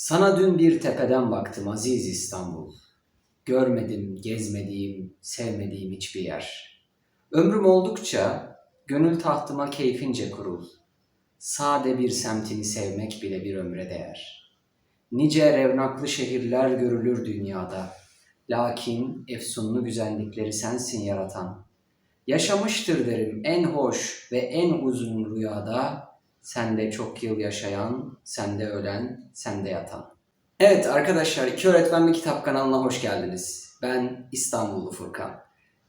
Sana dün bir tepeden baktım aziz İstanbul. Görmedim, gezmediğim, sevmediğim hiçbir yer. Ömrüm oldukça gönül tahtıma keyfince kurul. Sade bir semtini sevmek bile bir ömre değer. Nice revnaklı şehirler görülür dünyada. Lakin efsunlu güzellikleri sensin yaratan. Yaşamıştır derim en hoş ve en uzun rüyada Sende çok yıl yaşayan, sende ölen, sende yatan. Evet arkadaşlar, İki Öğretmen Bir Kitap kanalına hoş geldiniz. Ben İstanbullu Furkan.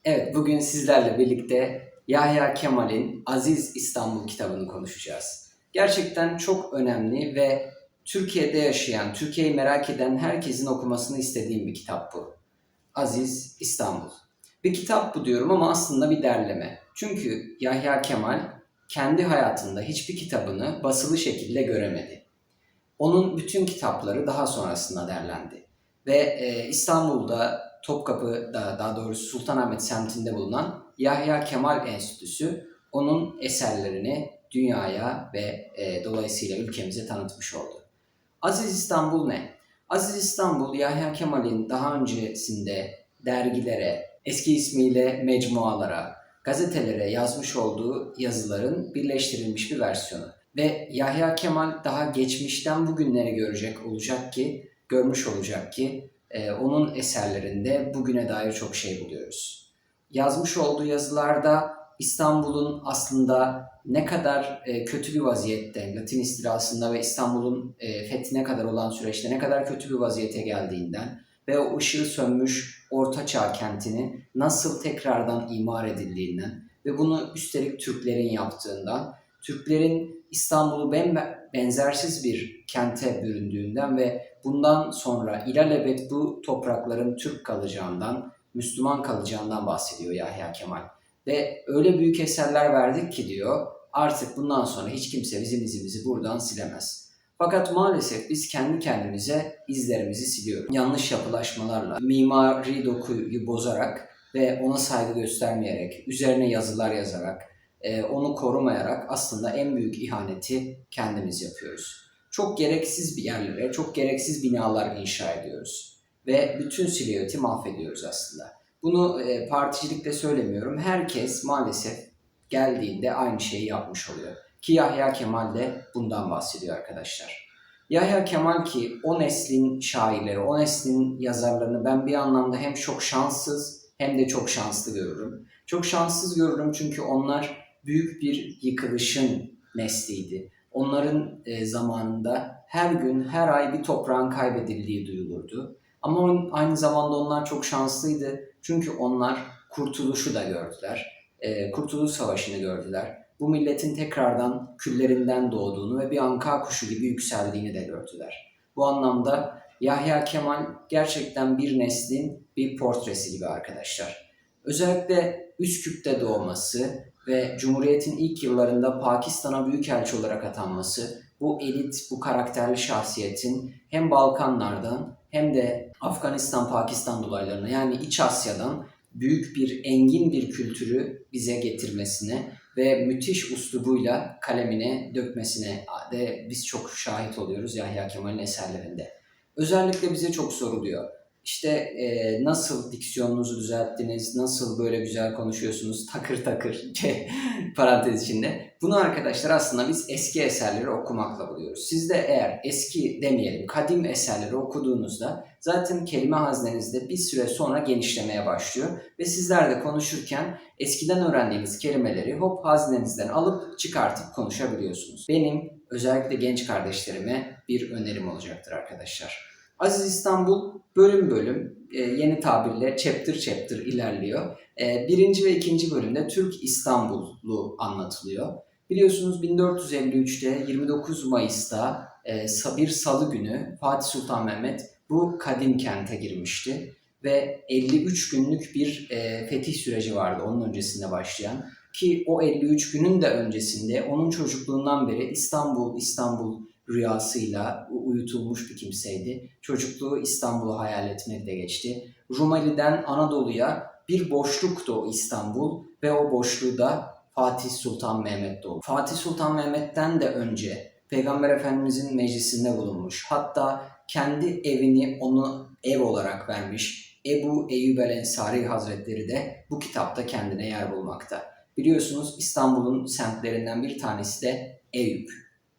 Evet, bugün sizlerle birlikte Yahya Kemal'in Aziz İstanbul kitabını konuşacağız. Gerçekten çok önemli ve Türkiye'de yaşayan, Türkiye'yi merak eden herkesin okumasını istediğim bir kitap bu. Aziz İstanbul. Bir kitap bu diyorum ama aslında bir derleme. Çünkü Yahya Kemal kendi hayatında hiçbir kitabını basılı şekilde göremedi. Onun bütün kitapları daha sonrasında derlendi. Ve e, İstanbul'da Topkapı'da daha doğrusu Sultanahmet semtinde bulunan Yahya Kemal Enstitüsü onun eserlerini dünyaya ve e, dolayısıyla ülkemize tanıtmış oldu. Aziz İstanbul ne? Aziz İstanbul Yahya Kemal'in daha öncesinde dergilere, eski ismiyle mecmualara, gazetelere yazmış olduğu yazıların birleştirilmiş bir versiyonu. Ve Yahya Kemal daha geçmişten bugünleri görecek olacak ki, görmüş olacak ki e, onun eserlerinde bugüne dair çok şey buluyoruz. Yazmış olduğu yazılarda İstanbul'un aslında ne kadar e, kötü bir vaziyette, Latin istilasında ve İstanbul'un e, fethine kadar olan süreçte ne kadar kötü bir vaziyete geldiğinden ve o ışığı sönmüş Ortaçağ kentini nasıl tekrardan imar edildiğinden ve bunu üstelik Türklerin yaptığından, Türklerin İstanbul'u ben benzersiz bir kente büründüğünden ve bundan sonra ilelebet bu toprakların Türk kalacağından, Müslüman kalacağından bahsediyor Yahya Kemal. Ve öyle büyük eserler verdik ki diyor, artık bundan sonra hiç kimse bizim izimizi buradan silemez. Fakat maalesef biz kendi kendimize izlerimizi siliyoruz. Yanlış yapılaşmalarla, mimari dokuyu bozarak ve ona saygı göstermeyerek, üzerine yazılar yazarak, e, onu korumayarak aslında en büyük ihaneti kendimiz yapıyoruz. Çok gereksiz bir yerlere, çok gereksiz binalar inşa ediyoruz. Ve bütün silüeti mahvediyoruz aslında. Bunu e, particilikle söylemiyorum. Herkes maalesef geldiğinde aynı şeyi yapmış oluyor. Ki Yahya Kemal de bundan bahsediyor arkadaşlar. Yahya Kemal ki o neslin şairleri, o neslin yazarlarını ben bir anlamda hem çok şanssız hem de çok şanslı görürüm. Çok şanssız görürüm çünkü onlar büyük bir yıkılışın nesliydi. Onların e, zamanında her gün, her ay bir toprağın kaybedildiği duyulurdu. Ama aynı zamanda onlar çok şanslıydı. Çünkü onlar kurtuluşu da gördüler. E, Kurtuluş Savaşı'nı gördüler bu milletin tekrardan küllerinden doğduğunu ve bir anka kuşu gibi yükseldiğini de gördüler. Bu anlamda Yahya Kemal gerçekten bir neslin bir portresi gibi arkadaşlar. Özellikle Üsküp'te doğması ve Cumhuriyet'in ilk yıllarında Pakistan'a büyükelçi olarak atanması bu elit, bu karakterli şahsiyetin hem Balkanlardan hem de Afganistan-Pakistan dolaylarına yani İç Asya'dan büyük bir engin bir kültürü bize getirmesine ve müthiş uslubuyla kalemine dökmesine de biz çok şahit oluyoruz Yahya Kemal'in eserlerinde. Özellikle bize çok soruluyor. İşte e, nasıl diksiyonunuzu düzelttiniz, nasıl böyle güzel konuşuyorsunuz takır takır şey, parantez içinde. Bunu arkadaşlar aslında biz eski eserleri okumakla buluyoruz. Siz de eğer eski demeyelim kadim eserleri okuduğunuzda zaten kelime haznenizde bir süre sonra genişlemeye başlıyor. Ve sizler de konuşurken eskiden öğrendiğiniz kelimeleri hop haznenizden alıp çıkartıp konuşabiliyorsunuz. Benim özellikle genç kardeşlerime bir önerim olacaktır arkadaşlar. Aziz İstanbul bölüm bölüm e, yeni tabirle chapter chapter ilerliyor. E, birinci ve ikinci bölümde Türk İstanbul'u anlatılıyor. Biliyorsunuz 1453'te 29 Mayıs'ta e, bir salı günü Fatih Sultan Mehmet bu kadim kente girmişti. Ve 53 günlük bir e, fetih süreci vardı onun öncesinde başlayan. Ki o 53 günün de öncesinde onun çocukluğundan beri İstanbul, İstanbul rüyasıyla uyutulmuş bir kimseydi. Çocukluğu İstanbul'u hayal etmekle geçti. Rumeli'den Anadolu'ya bir boşluktu o İstanbul ve o boşluğu da Fatih Sultan Mehmet doğdu. Fatih Sultan Mehmet'ten de önce Peygamber Efendimizin meclisinde bulunmuş. Hatta kendi evini onu ev olarak vermiş. Ebu Eyyub el Ensari Hazretleri de bu kitapta kendine yer bulmakta. Biliyorsunuz İstanbul'un semtlerinden bir tanesi de Eyüp.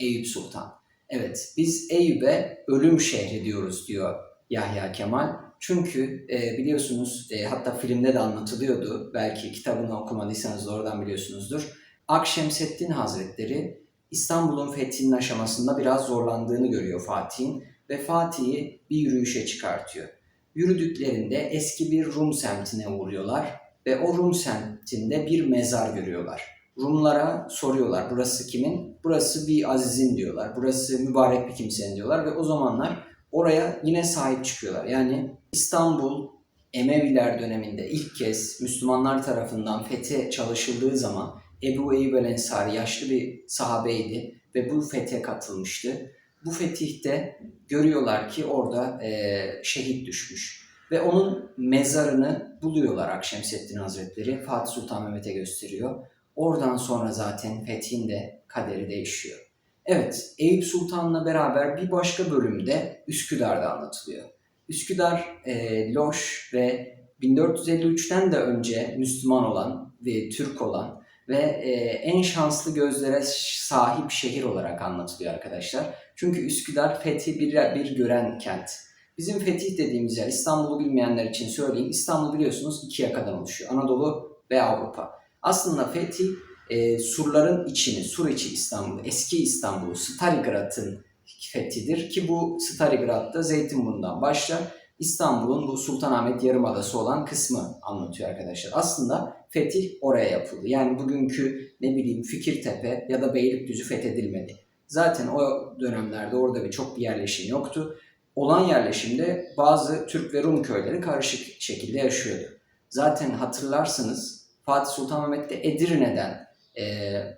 Eyüp Sultan. Evet biz Eyüp'e ölüm şehri diyoruz diyor Yahya Kemal. Çünkü e, biliyorsunuz e, hatta filmde de anlatılıyordu. Belki kitabını okumadıysanız da oradan biliyorsunuzdur. Akşemseddin Hazretleri İstanbul'un fethinin aşamasında biraz zorlandığını görüyor Fatih'in ve Fatih'i bir yürüyüşe çıkartıyor. Yürüdüklerinde eski bir Rum semtine uğruyorlar ve o Rum semtinde bir mezar görüyorlar. Rumlara soruyorlar burası kimin? Burası bir azizin diyorlar. Burası mübarek bir kimsenin diyorlar ve o zamanlar oraya yine sahip çıkıyorlar. Yani İstanbul Emeviler döneminde ilk kez Müslümanlar tarafından fethe çalışıldığı zaman Ebu Eyyub el Ensari yaşlı bir sahabeydi ve bu fethe katılmıştı. Bu fetihte görüyorlar ki orada e, şehit düşmüş. Ve onun mezarını buluyorlar Akşemseddin Hazretleri. Fatih Sultan Mehmet'e gösteriyor. Oradan sonra zaten fethin de kaderi değişiyor. Evet, Eyüp Sultan'la beraber bir başka bölümde Üsküdar'da anlatılıyor. Üsküdar e, loş ve 1453'ten de önce Müslüman olan ve Türk olan ve e, en şanslı gözlere sahip şehir olarak anlatılıyor arkadaşlar. Çünkü Üsküdar fethi bir, bir gören kent. Bizim fetih dediğimiz yer İstanbul'u bilmeyenler için söyleyeyim. İstanbul biliyorsunuz iki yakadan oluşuyor. Anadolu ve Avrupa. Aslında fetih e, surların içini, sur içi İstanbul, eski İstanbul, Stalingrad'ın fethidir. Ki bu Stalingrad'da Zeytinburnu'ndan başlar. İstanbul'un bu Sultanahmet Yarımadası olan kısmı anlatıyor arkadaşlar. Aslında fetih oraya yapıldı. Yani bugünkü ne bileyim Fikirtepe ya da Beylikdüzü fethedilmedi. Zaten o dönemlerde orada bir çok bir yerleşim yoktu. Olan yerleşimde bazı Türk ve Rum köyleri karışık şekilde yaşıyordu. Zaten hatırlarsınız Fatih Sultan Mehmet de Edirne'den e,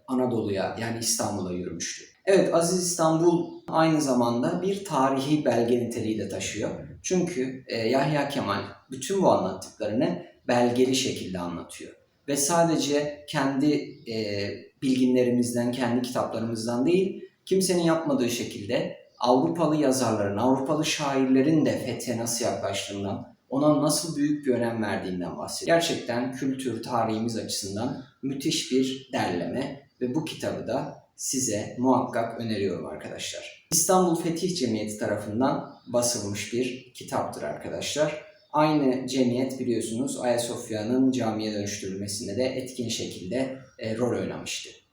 Anadolu'ya yani İstanbul'a yürümüştü. Evet Aziz İstanbul aynı zamanda bir tarihi belge niteliği de taşıyor. Çünkü e, Yahya Kemal bütün bu anlattıklarını belgeli şekilde anlatıyor. Ve sadece kendi e, bilginlerimizden, kendi kitaplarımızdan değil, kimsenin yapmadığı şekilde Avrupalı yazarların, Avrupalı şairlerin de fethe nasıl yaklaştığından, ona nasıl büyük bir önem verdiğinden bahsediyor. Gerçekten kültür, tarihimiz açısından müthiş bir derleme ve bu kitabı da size muhakkak öneriyorum arkadaşlar. İstanbul Fetih Cemiyeti tarafından basılmış bir kitaptır arkadaşlar. Aynı cemiyet biliyorsunuz Ayasofya'nın camiye dönüştürülmesinde de etkin şekilde e, rol oynamıştı.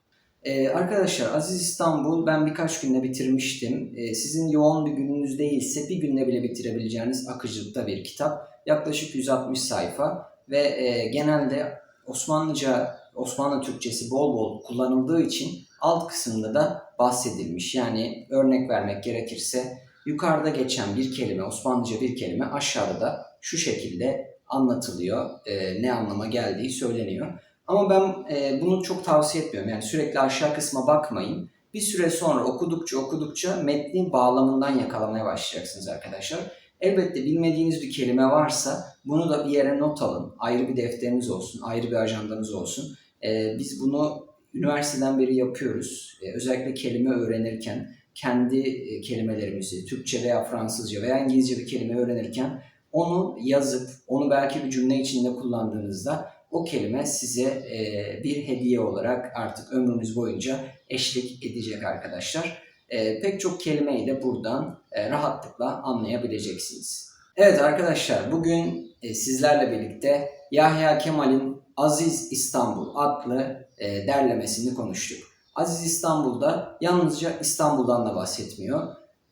Ee, arkadaşlar Aziz İstanbul ben birkaç günde bitirmiştim. Ee, sizin yoğun bir gününüz değilse bir günde bile bitirebileceğiniz akıcılıkta bir kitap. Yaklaşık 160 sayfa ve e, genelde Osmanlıca, Osmanlı Türkçesi bol bol kullanıldığı için alt kısımda da bahsedilmiş. Yani örnek vermek gerekirse yukarıda geçen bir kelime, Osmanlıca bir kelime aşağıda da şu şekilde anlatılıyor. E, ne anlama geldiği söyleniyor. Ama ben e, bunu çok tavsiye etmiyorum. Yani sürekli aşağı kısma bakmayın. Bir süre sonra okudukça okudukça metnin bağlamından yakalamaya başlayacaksınız arkadaşlar. Elbette bilmediğiniz bir kelime varsa bunu da bir yere not alın. Ayrı bir defteriniz olsun, ayrı bir ajandanız olsun. E, biz bunu üniversiteden beri yapıyoruz. E, özellikle kelime öğrenirken kendi e, kelimelerimizi Türkçe veya Fransızca veya İngilizce bir kelime öğrenirken onu yazıp onu belki bir cümle içinde kullandığınızda o kelime size e, bir hediye olarak artık ömrünüz boyunca eşlik edecek arkadaşlar. E, pek çok kelimeyi de buradan e, rahatlıkla anlayabileceksiniz. Evet arkadaşlar bugün e, sizlerle birlikte Yahya Kemal'in Aziz İstanbul adlı e, derlemesini konuştuk. Aziz İstanbul'da yalnızca İstanbul'dan da bahsetmiyor.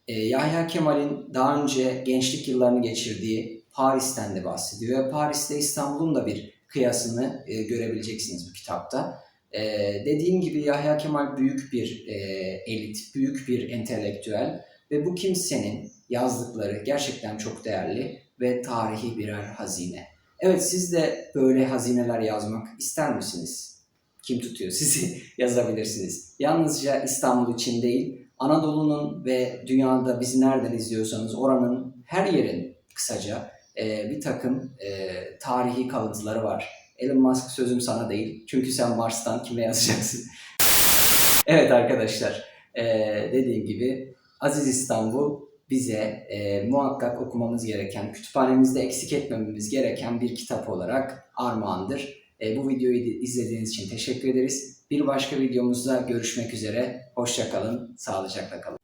E, Yahya Kemal'in daha önce gençlik yıllarını geçirdiği Paris'ten de bahsediyor. Paris'te İstanbul'un da bir kıyasını e, görebileceksiniz bu kitapta. E, dediğim gibi Yahya Kemal büyük bir e, elit, büyük bir entelektüel ve bu kimsenin yazdıkları gerçekten çok değerli ve tarihi birer hazine. Evet siz de böyle hazineler yazmak ister misiniz? Kim tutuyor sizi yazabilirsiniz. Yalnızca İstanbul için değil, Anadolu'nun ve dünyada bizi nereden izliyorsanız oranın her yerin kısaca e, bir takım e, tarihi kalıntıları var. Elon Musk sözüm sana değil. Çünkü sen Mars'tan kime yazacaksın? evet arkadaşlar. Ee, dediğim gibi Aziz İstanbul bize e, muhakkak okumamız gereken, kütüphanemizde eksik etmememiz gereken bir kitap olarak armağandır. E, bu videoyu izlediğiniz için teşekkür ederiz. Bir başka videomuzda görüşmek üzere. Hoşçakalın, sağlıcakla kalın.